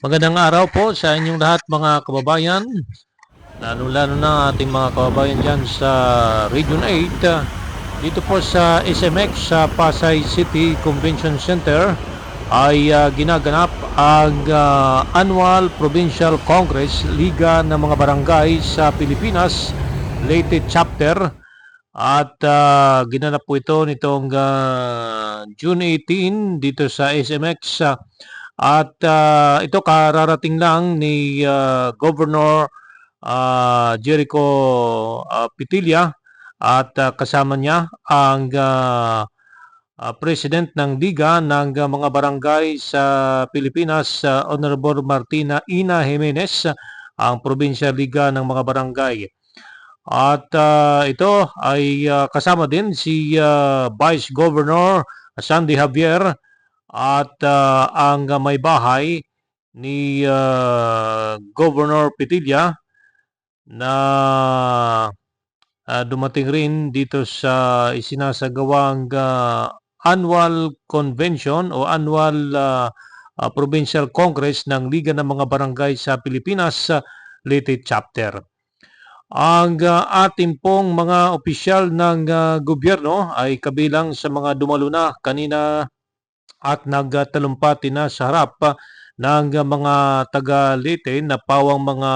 Magandang araw po sa inyong lahat mga kababayan. Lalo-lalo na ating mga kababayan dyan sa Region 8. ah, Dito po sa SMX sa Pasay City Convention Center ay ah, ginaganap ang ah, Annual Provincial Congress Liga ng mga Barangay sa Pilipinas Leyte Chapter at ah, ginanap po ito nitong ah, June 18 dito sa SMX ah, at ah, ito kararating lang ni ah, Governor ah, Jericho ah, Pitilla at ah, kasama niya ang ah, ah, President ng Liga ng ah, mga barangay sa Pilipinas, ah, Honorable Martina Ina Jimenez, ang Provincial Liga ng mga barangay. At ah, ito ay ah, kasama din si ah, Vice Governor Sandy Javier at ah, ang may bahay ni ah, Governor Petilla na ah, dumating rin dito sa isinasagawang ah, annual convention o annual ah, ah, provincial congress ng Liga ng mga Barangay sa Pilipinas sa Leyte Chapter. Ang ah, ating pong mga opisyal ng ah, gobyerno ay kabilang sa mga dumalo na kanina at nagtalumpati na sa harap ah, ng mga taga Leyte na pawang mga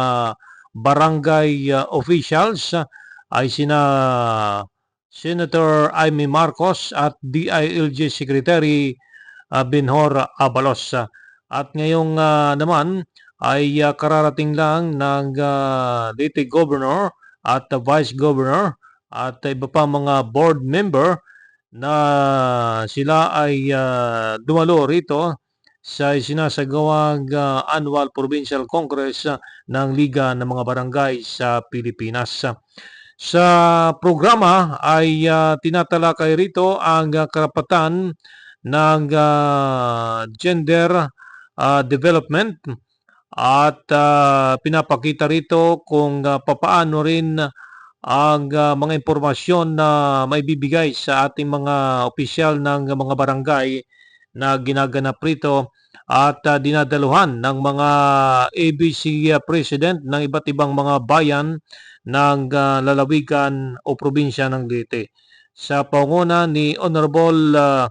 barangay ah, officials ah, ay sina Senator Amy Marcos at DILG Secretary Benhor Abalos. At ngayong naman ay kararating lang ng Leyte Governor at Vice Governor at iba pa mga board member na sila ay ah, dumalo rito sa sinasagawang ah, Annual Provincial Congress ah, ng Liga ng mga Barangay sa Pilipinas. Sa programa ay ah, tinatalakay rito ang karapatan ng ah, gender ah, development at ah, pinapakita rito kung ah, papaano rin ang ah, mga impormasyon na may bibigay sa ating mga opisyal ng mga barangay na ginaganap rito at ah, dinadaluhan ng mga ABC President ng iba't ibang mga bayan ng ah, lalawigan o probinsya ng Leyte. Sa panguna ni Honorable ah,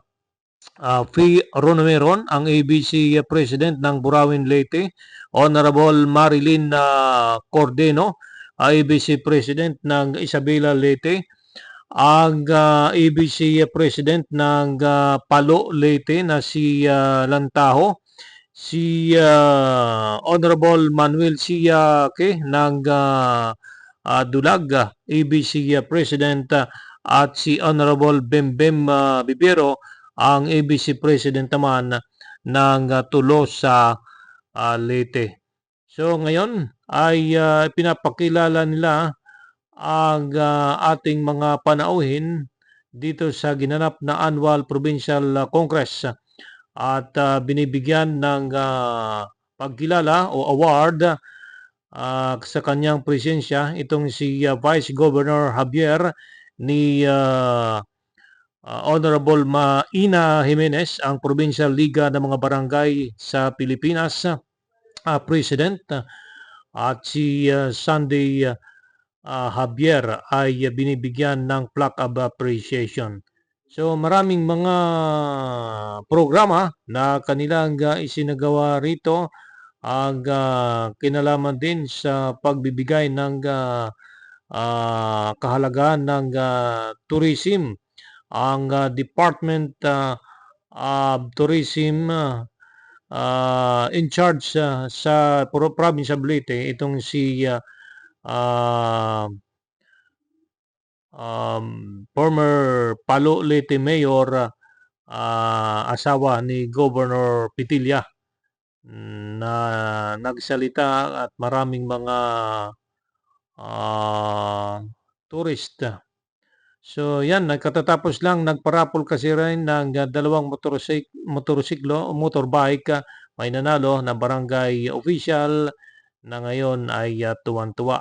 ah, Fi Ronomeron, ang ABC President ng Burawin Leyte, Honorable Marilyn ah, Cordeno, ABC President ng Isabela Leyte, ang ah, ABC President ng ah, Palo Leyte na si ah, Lantaho, si ah, Honorable Manuel Siake ng ah, ah, Dulag, ABC President ah, at si Honorable Bembem ah, Bibero, ang ABC President naman ng ah, Tulo sa ah, Leyte. So ngayon ay ah, pinapakilala nila ang ah, ating mga panauhin dito sa ginanap na Annual Provincial ah, Congress. At ah, binibigyan ng ah, pagkilala o award ah, sa kanyang presensya itong si ah, Vice Governor Javier ni ah, ah, Honorable Maina Jimenez, ang Provincial Liga ng mga Barangay sa Pilipinas, ah, President, ah, at si ah, Sunday ah, ah, Javier ay binibigyan ng plaque of appreciation. So maraming mga programa na kanilang ah, isinagawa rito ang ah, kinalaman din sa pagbibigay ng ah, ah, kahalagahan ng ah, tourism. Ang ah, Department ah, of Tourism ah, ah, in charge ah, sa pro- province of Leyte itong si ah, ah, um, former Palo Leyte Mayor ah, asawa ni Governor Pitilla mm, na nagsalita at maraming mga ah, tourist. So yan, nagkatatapos lang, nagparapol kasi rin ng ah, dalawang motorsik motorsiklo, motorbike, ah, may nanalo na barangay official na ngayon ay ah, tuwan-tuwa.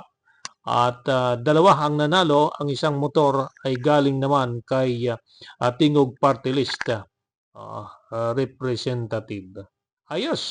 At ah, dalawa ang nanalo, ang isang motor ay galing naman kay ah, Tingog Party List ah, ah, representative. Ayos!